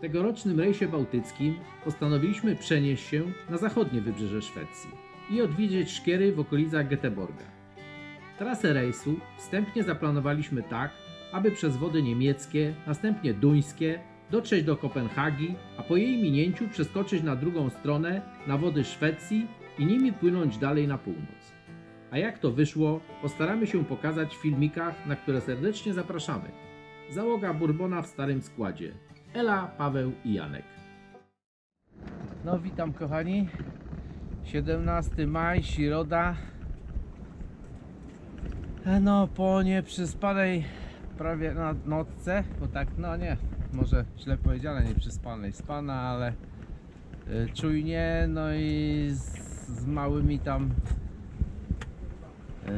Tegorocznym rejsie bałtyckim postanowiliśmy przenieść się na zachodnie wybrzeże Szwecji i odwiedzić szkiery w okolicach Göteborga. Trasę rejsu wstępnie zaplanowaliśmy tak, aby przez wody niemieckie, następnie duńskie, dotrzeć do Kopenhagi, a po jej minięciu przeskoczyć na drugą stronę na wody Szwecji i nimi płynąć dalej na północ. A jak to wyszło, postaramy się pokazać w filmikach, na które serdecznie zapraszamy. Załoga Bourbona w starym składzie. Ela, Paweł i Janek. No witam kochani. 17 maj, środa. E, No po nieprzyspanej prawie na nocce, bo tak no nie, może źle powiedziane nieprzyspanej, spana, ale y, czujnie, no i z, z małymi tam y,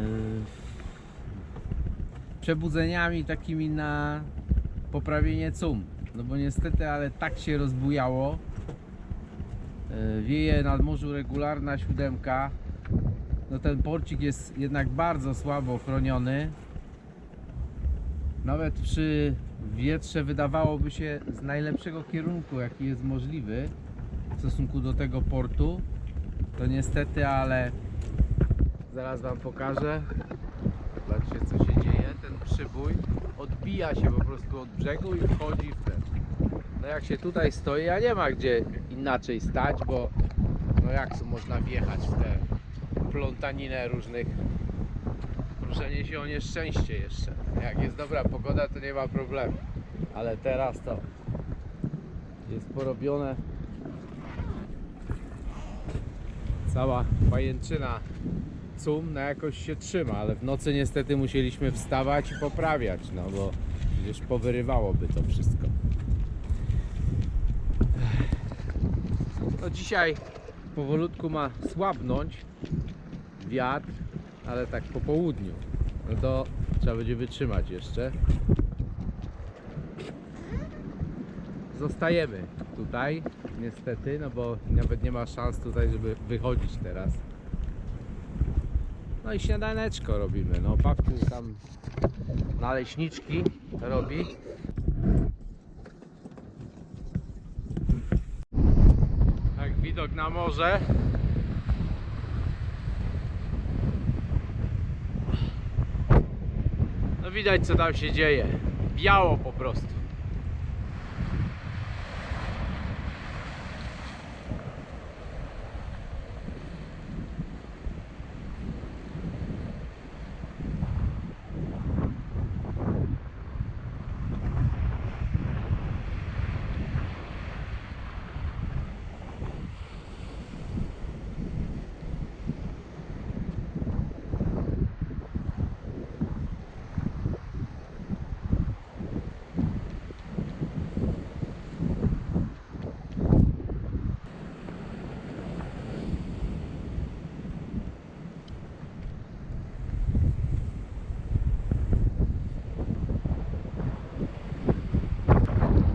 przebudzeniami takimi na poprawienie cum. No bo niestety, ale tak się rozbujało. Y, Wieje nad morzu regularna siódemka. No ten porcik jest jednak bardzo słabo chroniony. Nawet przy wietrze wydawałoby się z najlepszego kierunku, jaki jest możliwy w stosunku do tego portu. To niestety, ale zaraz Wam pokażę. Zobaczcie co się dzieje. Ten przybój odbija się po prostu od brzegu i wchodzi w ten. No jak się tutaj stoi, a nie ma gdzie inaczej stać, bo no jak tu można wjechać w tę plątaninę różnych Ruszenie się o nieszczęście jeszcze. Jak jest dobra pogoda, to nie ma problemu. Ale teraz to jest porobione cała pajęczyna cum na jakoś się trzyma, ale w nocy niestety musieliśmy wstawać i poprawiać, no bo przecież powyrywałoby to wszystko. No dzisiaj powolutku ma słabnąć wiatr, ale tak po południu. No to trzeba będzie wytrzymać jeszcze. Zostajemy tutaj, niestety, no bo nawet nie ma szans tutaj, żeby wychodzić teraz. No i śniadaneczko robimy. No Pawku tam naleśniczki robi. Tak widok na morze. No widać co tam się dzieje. Biało po prostu.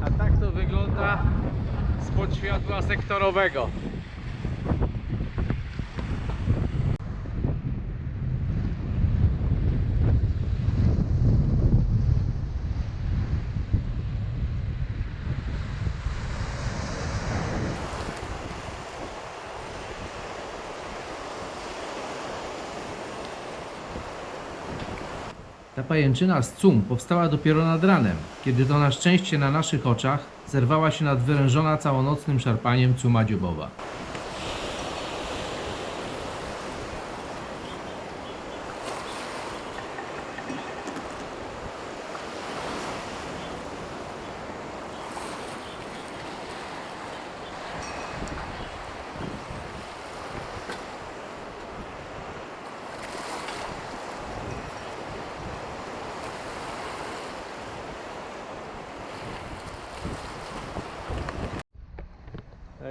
A tak to wygląda sektorowego. Ta pajęczyna z cum powstała dopiero nad ranem, kiedy to na szczęście na naszych oczach zerwała się nadwyrężona całonocnym szarpaniem cuma dziobowa.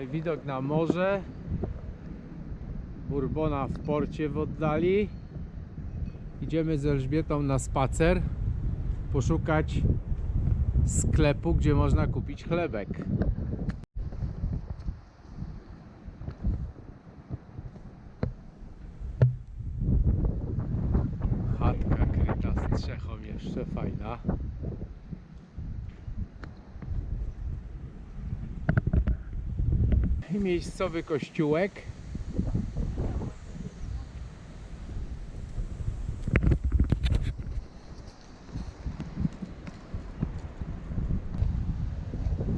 Tutaj widok na morze. Bourbona w porcie w oddali. Idziemy z Elżbietą na spacer. Poszukać sklepu, gdzie można kupić chlebek. Miejscowy kościółek.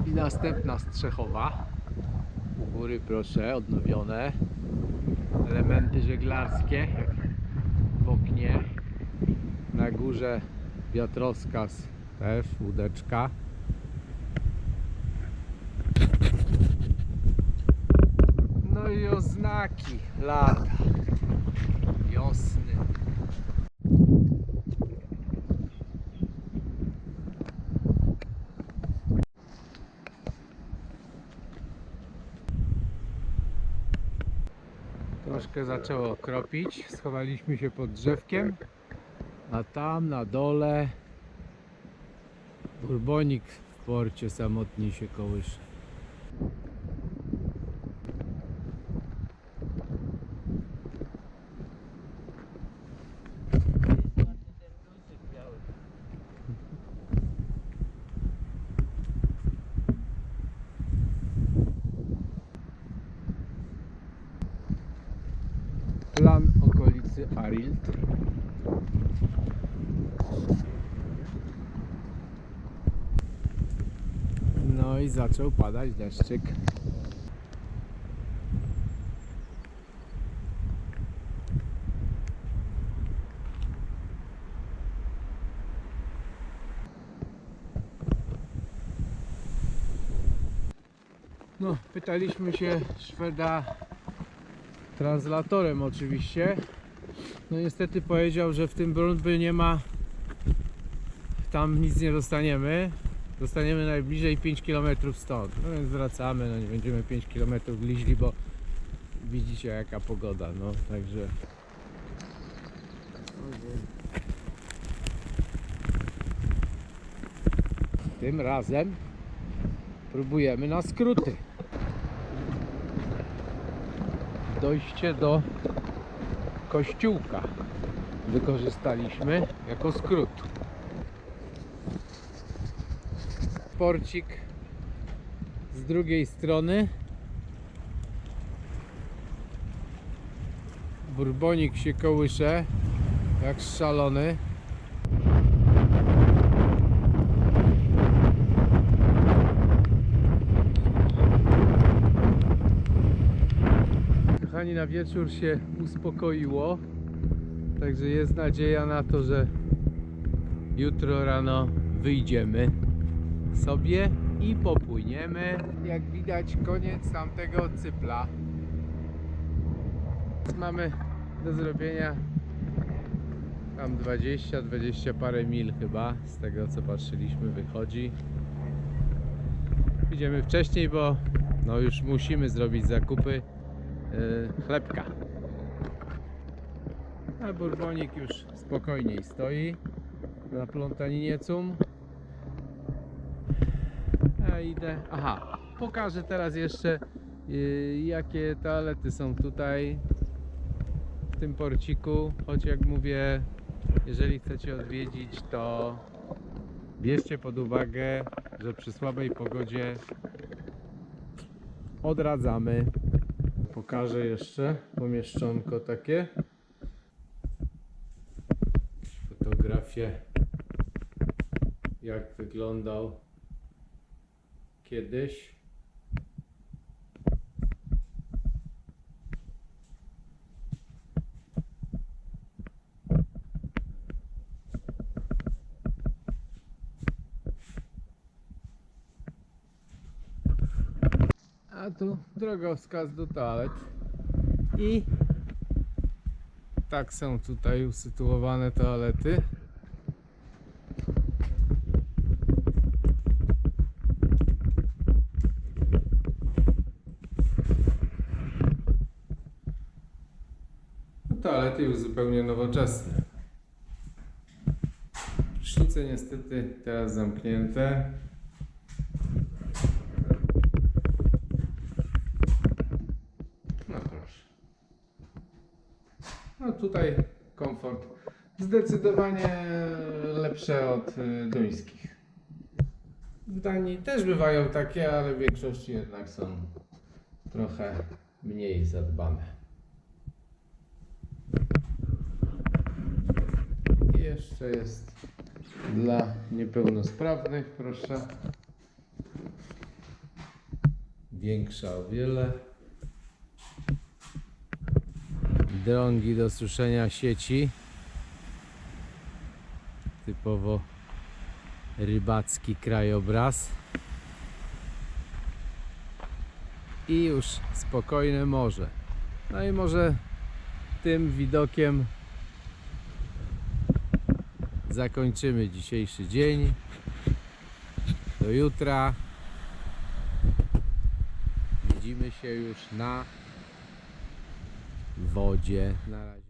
I następna strzechowa. U góry proszę, odnowione. Elementy żeglarskie, w oknie. Na górze wiatroskaz też, łódeczka. No i oznaki lata. Wiosny. Troszkę zaczęło kropić. Schowaliśmy się pod drzewkiem. A tam na dole Burbonik w porcie samotnie się kołysze. Plan okolicy Arild. No i zaczął padać deszczyk. No, pytaliśmy się Szweda translatorem oczywiście. No niestety powiedział, że w tym Brunby nie ma tam nic nie dostaniemy. Dostaniemy najbliżej 5 km stąd. No więc wracamy, no nie będziemy 5 km liźli, bo widzicie jaka pogoda, no także. Tym razem próbujemy na skróty. Dojście do kościółka wykorzystaliśmy jako skrót. porcik z drugiej strony. Burbonik się kołysze jak szalony. Kochani, na wieczór się uspokoiło. Także jest nadzieja na to, że jutro rano wyjdziemy sobie i popłyniemy. Jak widać koniec tamtego cypla. Mamy do zrobienia tam 20, 20 parę mil chyba z tego co patrzyliśmy wychodzi. Idziemy wcześniej, bo no już musimy zrobić zakupy chlebka. A burbonik już spokojniej stoi na plątaninie cum. Ja idę. Aha, pokażę teraz jeszcze y, jakie toalety są tutaj w tym porciku. Choć jak mówię, jeżeli chcecie odwiedzić, to bierzcie pod uwagę, że przy słabej pogodzie odradzamy. Pokażę jeszcze pomieszczonko takie. Fotografię jak wyglądał kiedyś. A tu drogowskaz do toalet. I tak są tutaj usytuowane toalety. No, Toalety już zupełnie nowoczesne. Prysznice niestety teraz zamknięte. No proszę. No tutaj komfort zdecydowanie lepszy od y, duńskich. W Danii też bywają takie, ale w większości jednak są trochę mniej zadbane. I jeszcze jest dla niepełnosprawnych, proszę. Większa o wiele. Drągi do suszenia sieci. Typowo rybacki krajobraz. I już spokojne morze. No i może tym widokiem zakończymy dzisiejszy dzień. Do jutra. Widzimy się już na wodzie. Na razie.